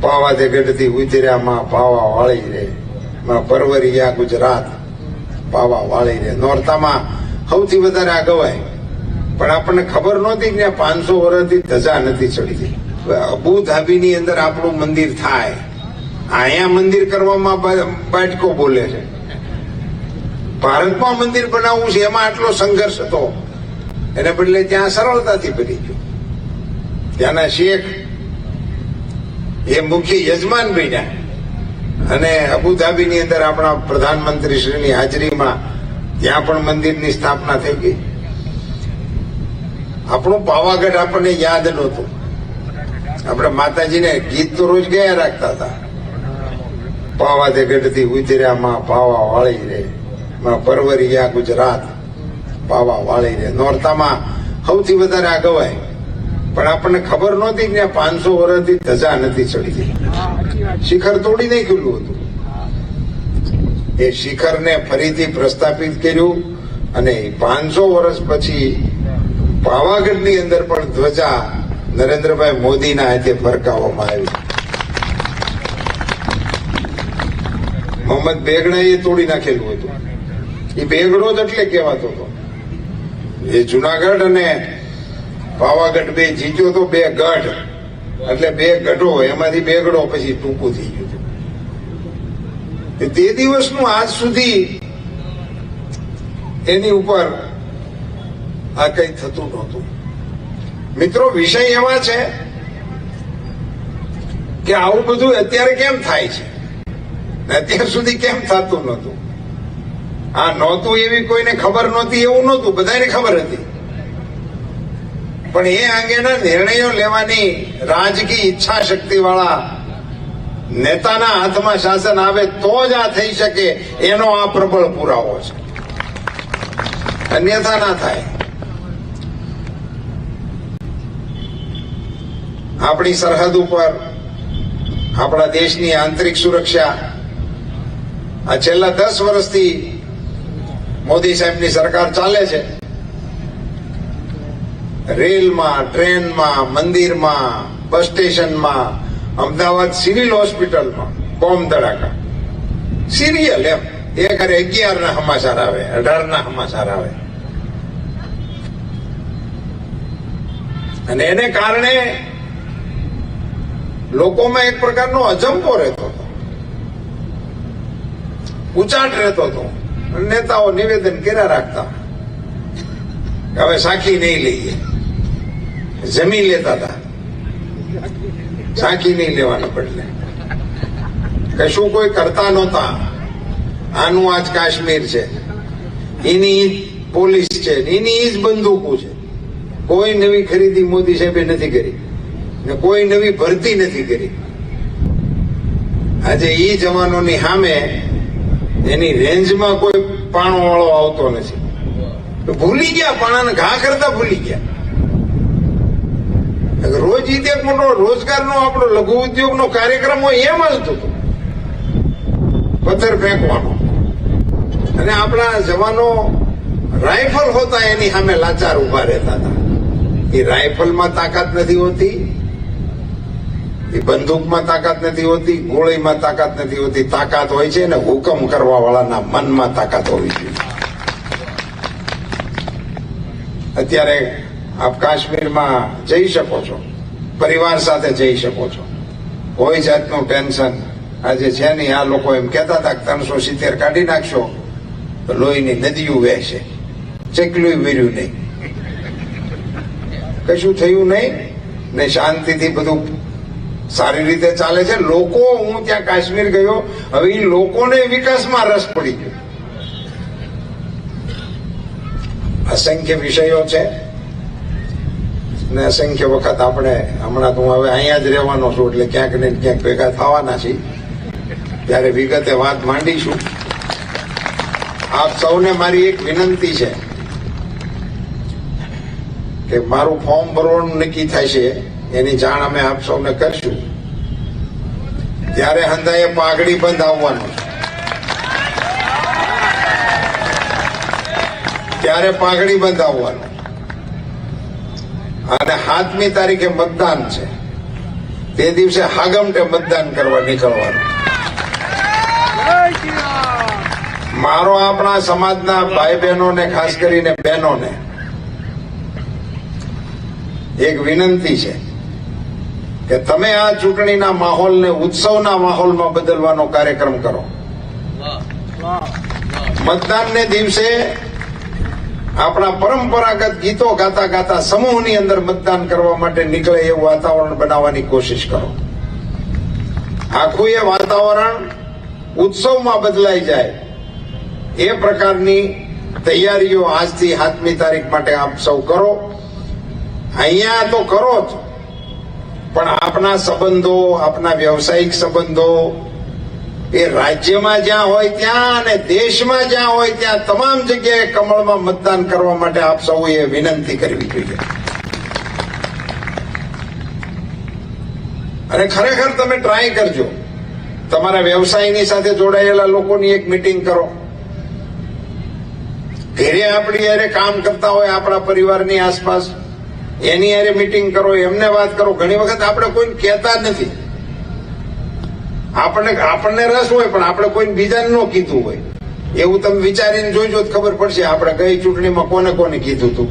પાવા તે ગઢથી ઉતર્યામાં પાવા વાળી રે. માં પરવરિયા ગુજરાત પાવા વાળી રે. નોરતામાં સૌથી વધારે આ ગવાય પણ આપણને ખબર નહોતી કે પાંચસો વર્ષથી ધજા નથી ચડી અબુ ધાબીની અંદર આપણું મંદિર થાય. અહીંયા મંદિર કરવામાં બાટકો બોલે છે. ભારતમાં મંદિર બનાવવું છે, એમાં આટલો સંઘર્ષ હતો. એને બદલે ત્યાં સરળતાથી બની ગયું. ત્યાંના શેખ એ મુખ્ય યજમાન બન્યા. અને અબુધાબીની અંદર આપણા પ્રધાનમંત્રી શ્રીની હાજરીમાં ત્યાં પણ મંદિરની સ્થાપના થઈ ગઈ. આપણું પાવાગઢ આપણને યાદ નહોતું. આપણે માતાજીને ગીત તો રોજ ગયા રાખતા હતા. પાવા તે ગઢથી ઉતર્યામાં પાવા વાળી રે, માં પરવરિયા ગુજરાત, પાવા વાળી રે. નોરતામાં સૌથી વધારે આ ગવાય. પણ આપણને ખબર નહોતી કે પાંચસો વર્ષથી ધજા નથી ચડી શિખર તોડી નાખેલું હતું. એ શિખરને ફરીથી પ્રસ્થાપિત કર્યું અને પાંચસો વર્ષ પછી પાવાગઢની અંદર પણ ધ્વજા નરેન્દ્રભાઈ મોદીના હાથે ફરકાવવામાં આવી. મોહમ્મદ બેગડા એ તોડી નાખેલું હતું. એ બેગડો જ એટલે કહેવાતો હતો. એ જુનાગઢ અને પાવાગઢ બે જીત્યો તો બે ગઢ. એટલે બે ગઢો, એમાંથી બે ગઢો પછી ટૂંકું થઈ ગયું હતું. તે દિવસનું આજ સુધી એની ઉપર આ કઈ થતું નહોતું. મિત્રો, વિષય એવા છે કે આવું બધું અત્યારે કેમ થાય છે? અત્યાર સુધી કેમ થતું નહોતું? આ નહોતું એવી કોઈને ખબર નહોતી, એવું નહોતું, બધાને ખબર હતી. પણ એ અંગેના નિર્ણયો લેવાની રાજકીય ઈચ્છા શક્તિ વાળા નેતાના હાથમાં શાસન આવે તો જ આ થઈ શકે, એનો આ પ્રબળ પુરાવો છે. અન્યથા ના થાય. આપણી સરહદ ઉપર, આપણા દેશની આંતરિક સુરક્ષા, આ છેલ્લા દસ વર્ષથી મોદી સાહેબની સરકાર ચાલે છે. રેલમાં, ટ્રેનમાં, મંદિરમાં, બસ સ્ટેશનમાં, અમદાવાદ સિવિલ હોસ્પિટલમાં, બોમ્બ ધડાકા. સિરિયલ એમ. એક હારે અગિયાર ના સમાચાર આવે અઢાર ના સમાચાર આવે. અને એને કારણે લોકોમાં એક પ્રકારનો અજંપો રહેતો હતો. ઉચાટ રહેતો હતો. નેતાઓ નિવેદન કર્યા રાખતા. હવે સાખી નહીં લઈએ. જમી લેતા હતા. સાંકી નહીં લેવાના બદલે. કશું કોઈ કરતા નહોતા. આનું આજ કાશ્મીર છે. એની પોલીસ છે એની જ બંદૂકો છે. કોઈ નવી ખરીદી મોદી સાહેબે નથી કરી. ને કોઈ નવી ભરતી નથી કરી. આજે ઈ જવાનોની સામે એની રેન્જમાં કોઈ પાણો વાળો આવતો નથી. ભૂલી ગયા, પાણાને ઘા કરતા ભૂલી ગયા. રોજ એક મોટો રોજગારનો આપણો લઘુ ઉદ્યોગનો કાર્યક્રમ હોય એમ હાલતું પથ્થર ફેંકવાનો. અને આપણા જવાનો રાઇફલ હોતા એની સામે લાચાર ઊભા રહેતા હતા. એ રાઇફલમાં તાકાત નથી હોતી, એ બંદૂકમાં તાકાત નથી હોતી, ગોળીમાં તાકાત નથી હોતી. તાકાત હોય છે ને હુકમ કરવા વાળાના મનમાં તાકાત હોવી જોઈએ. અત્યારે આપ કાશ્મીરમાં જઈ શકો છો. પરિવાર સાથે જઈ શકો છો. કોઈ જાતનું ટેન્શન આજે છે નહીં. આ લોકો એમ કહેતા હતા કે ત્રણસો સિત્તેર કાઢી નાખશો તો લોહીની નદીઓ વહેશે. ચેકલું વેર્યું નહીં. કશું થયું નહીં ને શાંતિથી બધું સારી રીતે ચાલે છે. લોકો, હું ત્યાં કાશ્મીર ગયો, હવે એ લોકોને વિકાસમાં રસ પડી ગયો. અસંખ્ય વિષયો છે. ને અસંખ્ય વખત આપણે હમણાં તો હું હવે અહીંયા જ રહેવાનો છું, એટલે ક્યાંક ને ક્યાંક ભેગા થવાના છીએ. ત્યારે વિગતે વાત માંડીશું. આપ સૌને મારી એક વિનંતી છે કે મારું ફોર્મ ભરવાનું નક્કી થાય છે, એની જાણ અમે આપ સૌને કરશું. ત્યારે હંધાએ પાઘડી બંધ આવવાનું ત્યારે પાઘડી બંધ આવવાનું. અને સાતમી તારીખે મતદાન છે. તે દિવસે હાગમટે મતદાન કરવા નીકળવાનું. મારો આપણા સમાજના ભાઈ બહેનોને ખાસ કરીને બહેનોને, એક વિનંતી છે કે તમે આ ચૂંટણીના માહોલને, ઉત્સવના માહોલમાં બદલવાનો કાર્યક્રમ કરો. મતદાનને દિવસે આપણા પરંપરાગત ગીતો ગાતા ગાતા સમૂહની અંદર મતદાન કરવા માટે નીકળે એવું વાતાવરણ બનાવવાની કોશિશ કરો. આખું એ વાતાવરણ ઉત્સવમાં બદલાઈ જાય. એ પ્રકારની તૈયારીઓ આજથી સાતમી તારીખ માટે આપ સૌ કરો. અહીંયા તો કરો જ. પણ આપના સંબંધો, આપના વ્યવસાયિક સંબંધો એ રાજ્યમાં જ્યાં હોય ત્યાં અને દેશમાં જ્યાં હોય ત્યાં તમામ જગ્યાએ કમળમાં મતદાન કરવા માટે આપ સૌએ વિનંતી કરવી જોઈએ. અને ખરેખર તમે ટ્રાય કરજો. તમારા વ્યવસાયની સાથે જોડાયેલા લોકોની એક મિટિંગ કરો. ઘેરે આપણી યારે કામ કરતા હોય આપણા પરિવારની આસપાસ. એની યારે મિટિંગ કરો, એમને વાત કરો. ઘણી વખત આપણે કોઈને કહેતા જ નથી. આપણને આપણને રસ હોય પણ આપણે કોઈને બીજાને ન કીધું હોય. એવું તમે વિચારીને જોઈજો તો ખબર પડશે આપણે કઈ ચૂંટણીમાં કોને કોને કીધું હતું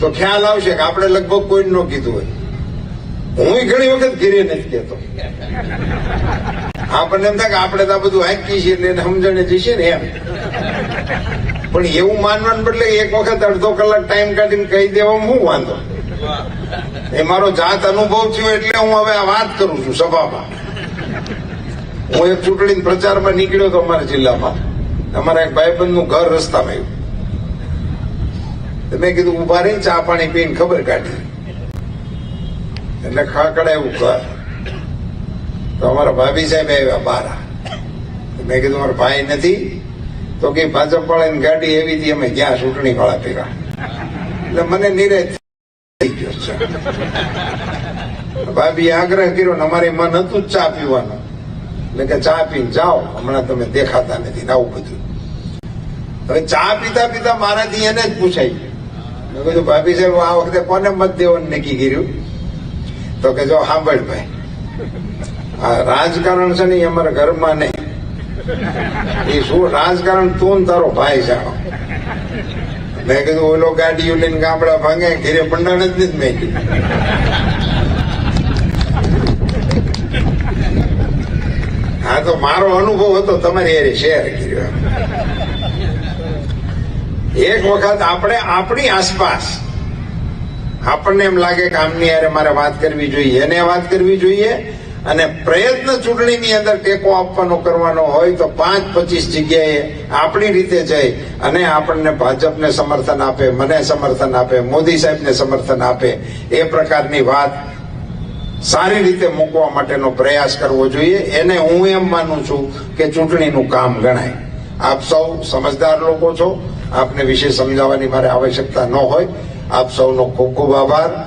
તો ખ્યાલ આવશે કે આપણે લગભગ કોઈને ન કીધું હોય. હું ઘણી વખત ઘીરે નથી કહેતો. આપણને એમ થાય કે આપણે તો આ બધું હાંકી છીએ એને સમજણે જઈશે ને એમ. પણ એવું માનવાને બદલે એક વખત અડધો કલાક ટાઈમ કાઢીને કહી દેવામાં હું વાંધો? એ મારો જાત અનુભવ થયો એટલે હું હવે આ વાત કરું છું સભામાં. હું એક ચૂંટણી પ્રચારમાં નીકળ્યો હતો અમારા જિલ્લામાં. અમારા એક ભાઈબંધનું ઘર રસ્તામાં આવ્યું. મેં કીધું, ઊભા રહી, ચા પાણી પીને ખબર કાઢી. એટલે ખડખડાયું ઘર. તો અમારા ભાભી સાહેબ આવ્યા બાર. મેં કીધું મારા ભાઈ નથી. તો કે, ભાજપ વાળાની ગાડી એવી હતી, અમે ગયા ચૂંટણી વાળા પીરા એટલે મને નિરાશ થઈ ગયો છે. ભાભીએ આગ્રહ કર્યો ને અમારે મન હતું ચા પીવાનું. એટલે કે ચા પીને જાઓ. હમણાં તમે દેખાતા નથી. આવું બધું. હવે ચા પીતા પીતા મારાથી એને જ પૂછાય મેં કીધું, ભાભી સાહેબ, આ વખતે કોને મત દેવાનું નક્કી કર્યું? તો કે, જો સાંભળ ભાઈ. આ રાજકારણ છે ને અમારા ઘરમાં નહીં. એ શું રાજકારણ? તું તારો ભાઈ જાણો મેં કીધું, ઓલો ગાડીઓ લઈને ગામડા ભાંગે, ઘેરે પંડાણ જ નથી મેં હા તો મારો અનુભવ હતો, તમારી હારે શેર કર્યો. એક વખત આપણે, આપણી આસપાસ, આપણને એમ લાગે કે આમની યારે મારે વાત કરવી જોઈએ, એને વાત કરવી જોઈએ, અને પ્રયત્ન ચૂંટણીની અંદર ટેકો આપવાનો કરવાનો હોય તો પાંચ પચીસ જગ્યાએ આપણી રીતે જઈ અને આપણને ભાજપને સમર્થન આપે, મને સમર્થન આપે, મોદી સાહેબને સમર્થન આપે, એ પ્રકારની વાત સારી રીતે મૂકવા માટેનો પ્રયાસ કરવો જોઈએ. એને હું એમ માનું છું કે ચૂંટણીનું કામ ગણાય. આપ સૌ સમજદાર લોકો છો. આપને વિશે સમજાવવાની મારે આવશ્યકતા ન હોય. આપ સૌનો ખૂબ ખૂબ આભાર.